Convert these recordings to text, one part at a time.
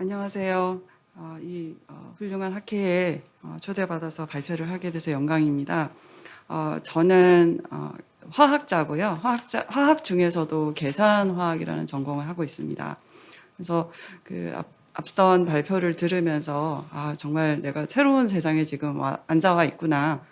안녕하세요. 어, 이 어, 훌륭한 학회에 어, 초대받아서 발표를 하게 돼서 영광입니다. 어, 저는 어, 화학자고요. 화학자, 화학 중에서도 계산화학이라는 전공을 하고 있습니다. 그래서 그 앞, 앞선 발표를 들으면서 아, 정말 내가 새로운 세상에 지금 와, 앉아와 있구나.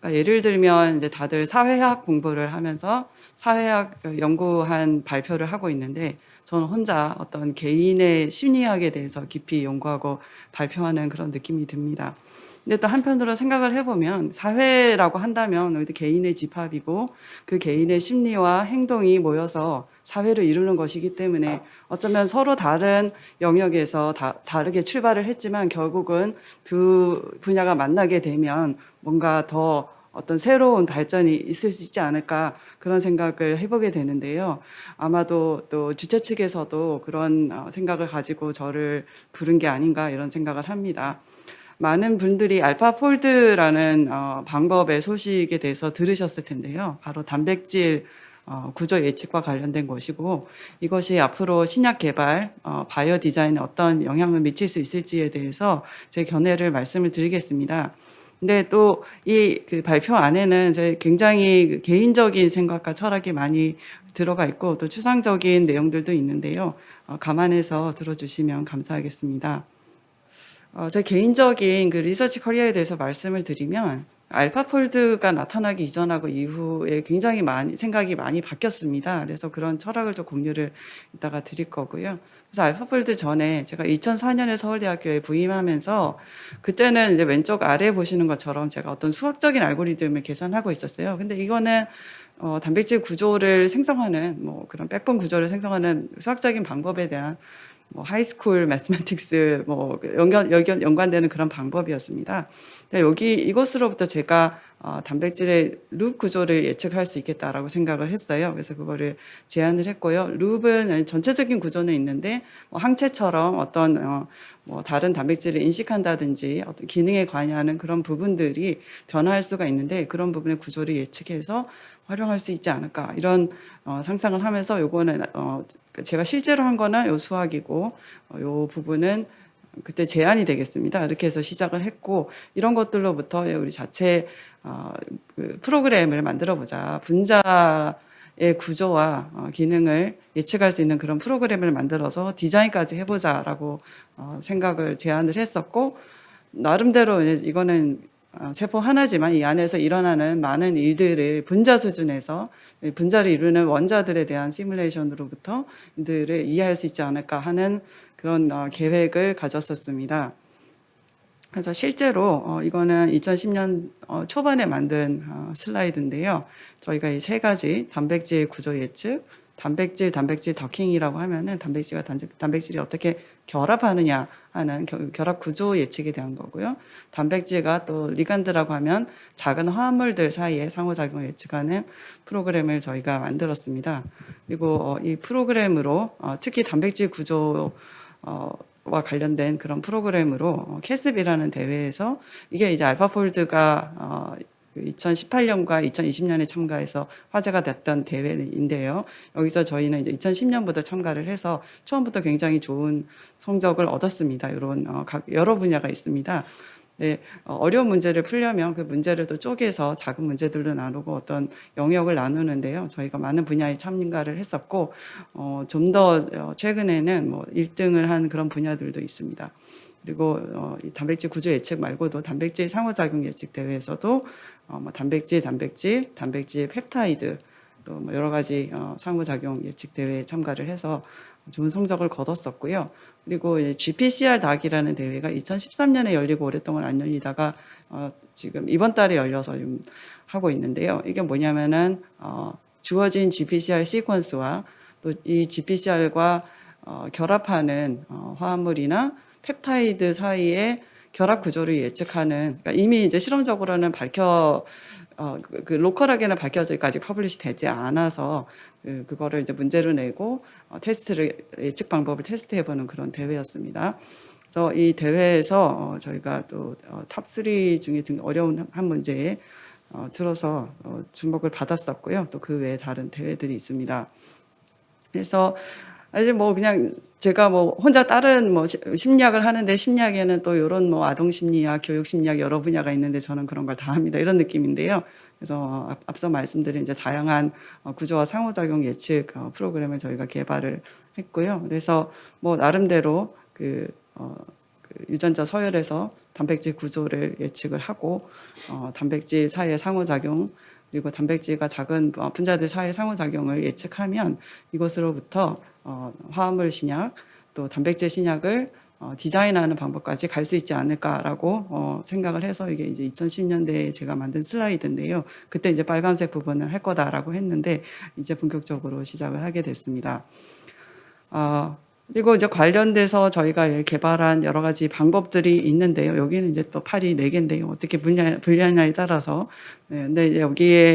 그러니까 예를 들면 이제 다들 사회학 공부를 하면서 사회학 연구한 발표를 하고 있는데 저는 혼자 어떤 개인의 심리학에 대해서 깊이 연구하고 발표하는 그런 느낌이 듭니다. 근데 또 한편으로 생각을 해보면 사회라고 한다면 우리 개인의 집합이고 그 개인의 심리와 행동이 모여서 사회를 이루는 것이기 때문에 어쩌면 서로 다른 영역에서 다, 다르게 출발을 했지만 결국은 그 분야가 만나게 되면 뭔가 더 어떤 새로운 발전이 있을 수 있지 않을까 그런 생각을 해보게 되는데요. 아마도 또 주최 측에서도 그런 어, 생각을 가지고 저를 부른 게 아닌가 이런 생각을 합니다. 많은 분들이 알파폴드라는 어, 방법의 소식에 대해서 들으셨을 텐데요. 바로 단백질 어, 구조 예측과 관련된 것이고 이것이 앞으로 신약 개발, 어, 바이오 디자인에 어떤 영향을 미칠 수 있을지에 대해서 제 견해를 말씀을 드리겠습니다. 근데 또 이 그 발표 안에는 제 굉장히 그 개인적인 생각과 철학이 많이 들어가 있고 또 추상적인 내용들도 있는데요. 어, 감안해서 들어주시면 감사하겠습니다. 어, 제 개인적인 그 리서치 커리어에 대해서 말씀을 드리면 알파폴드가 나타나기 이전하고 이후에 굉장히 많이 생각이 많이 바뀌었습니다. 그래서 그런 철학을 좀 공유를 이따가 드릴 거고요. 그래서 알파폴드 전에 제가 2004년에 서울대학교에 부임하면서 그때는 이제 왼쪽 아래 보시는 것처럼 제가 어떤 수학적인 알고리즘을 계산하고 있었어요. 근데 이거는 어, 단백질 구조를 생성하는 뭐 그런 백본 구조를 생성하는 수학적인 방법에 대한 뭐 하이스쿨 매스매틱스 뭐 연관, 연관 연관되는 그런 방법이었습니다. 여기 이것으로부터 제가 어, 단백질의 룹 구조를 예측할 수 있겠다라고 생각을 했어요. 그래서 그거를 제안을 했고요. 룹은 전체적인 구조는 있는데 뭐 항체처럼 어떤 어, 뭐 다른 단백질을 인식한다든지 어떤 기능에 관여하는 그런 부분들이 변화할 수가 있는데 그런 부분의 구조를 예측해서 활용할 수 있지 않을까 이런 어, 상상을 하면서 요거는 어, 제가 실제로 한 거는 요 수학이고 어, 요 부분은 그때 제안이 되겠습니다. 이렇게 해서 시작을 했고 이런 것들로부터 우리 자체 어, 그 프로그램을 만들어 보자 분자의 구조와 어, 기능을 예측할 수 있는 그런 프로그램을 만들어서 디자인까지 해보자라고 어, 생각을 제안을 했었고 나름대로 이거는 어, 세포 하나지만 이 안에서 일어나는 많은 일들을 분자 수준에서 분자를 이루는 원자들에 대한 시뮬레이션으로부터 이들을 이해할 수 있지 않을까 하는 그런 어, 계획을 가졌었습니다. 그래서 실제로 어, 이거는 2010년 어, 초반에 만든 어, 슬라이드인데요. 저희가 이 세 가지 단백질 구조 예측, 단백질 단백질 더킹이라고 하면은 단백질과 단- 단백질이 어떻게 결합하느냐 하는 겨- 결합 구조 예측에 대한 거고요. 단백질과 또 리간드라고 하면 작은 화합물들 사이에 상호작용을 예측하는 프로그램을 저희가 만들었습니다. 그리고 어, 이 프로그램으로 어, 특히 단백질 구조 어, 와 관련된 그런 프로그램으로 어, 캐스비라는 대회에서 이게 이제 알파폴드가 어, 2018년과 2020년에 참가해서 화제가 됐던 대회인데요. 여기서 저희는 이제 2010년부터 참가를 해서 처음부터 굉장히 좋은 성적을 얻었습니다. 이런 어, 각 여러 분야가 있습니다. 네, 어, 어려운 문제를 풀려면 그 문제를 또 쪼개서 작은 문제들로 나누고 어떤 영역을 나누는데요. 저희가 많은 분야에 참가를 했었고 어, 좀 더 최근에는 뭐 1등을 한 그런 분야들도 있습니다. 그리고 어, 이 단백질 구조 예측 말고도 단백질 상호작용 예측 대회에서도 어, 뭐 단백질, 단백질, 단백질 펩타이드 또 뭐 여러 가지 어, 상호작용 예측 대회에 참가를 해서 좋은 성적을 거뒀었고요. 그리고 GPCR 닭이라는 대회가 2013년에 열리고 오랫동안 안 열리다가 어, 지금 이번 달에 열려서 좀 하고 있는데요. 이게 뭐냐면은 어, 주어진 GPCR 시퀀스와 또 이 GPCR과 어, 결합하는 어, 화합물이나 펩타이드 사이의 결합 구조를 예측하는 그러니까 이미 이제 실험적으로는 밝혀 어, 그, 그 로컬하게는 밝혀져까지 퍼블리시 되지 않아서 그, 그거를 이제 문제로 내고 어, 테스트를 예측 방법을 테스트해보는 그런 대회였습니다. 그래서 이 대회에서 어, 저희가 또탑3 중에 등 어려운 한- 한 문제에 어, 들어서 어, 주목을 받았었고요. 또 그 외에 다른 대회들이 있습니다. 그래서 아직 뭐 그냥 제가 뭐 혼자 다른 뭐 시- 심리학을 하는데 심리학에는 또 이런 뭐 아동 심리학, 교육 심리학 여러 분야가 있는데 저는 그런 걸 다 합니다. 이런 느낌인데요. 그래서 앞- 앞서 말씀드린 이제 다양한 어, 구조와 상호작용 예측 어, 프로그램을 저희가 개발을 했고요. 그래서 뭐 나름대로 그, 어, 그 유전자 서열에서 단백질 구조를 예측을 하고 어, 단백질 사이의 상호작용 그리고 단백질과 작은 어, 분자들 사이의 상호작용을 예측하면 이것으로부터 어, 화합물 신약 또 단백질 신약을 어, 디자인하는 방법까지 갈 수 있지 않을까라고 어, 생각을 해서 이게 이제 2010년대에 제가 만든 슬라이드인데요. 그때 이제 빨간색 부분을 할 거다라고 했는데 이제 본격적으로 시작을 하게 됐습니다. 어, 그리고 이제 관련돼서 저희가 개발한 여러 가지 방법들이 있는데요. 여기는 이제 또 팔이 네 개인데요. 어떻게 분야, 분야냐에 따라서. 네, 근데 이제 여기에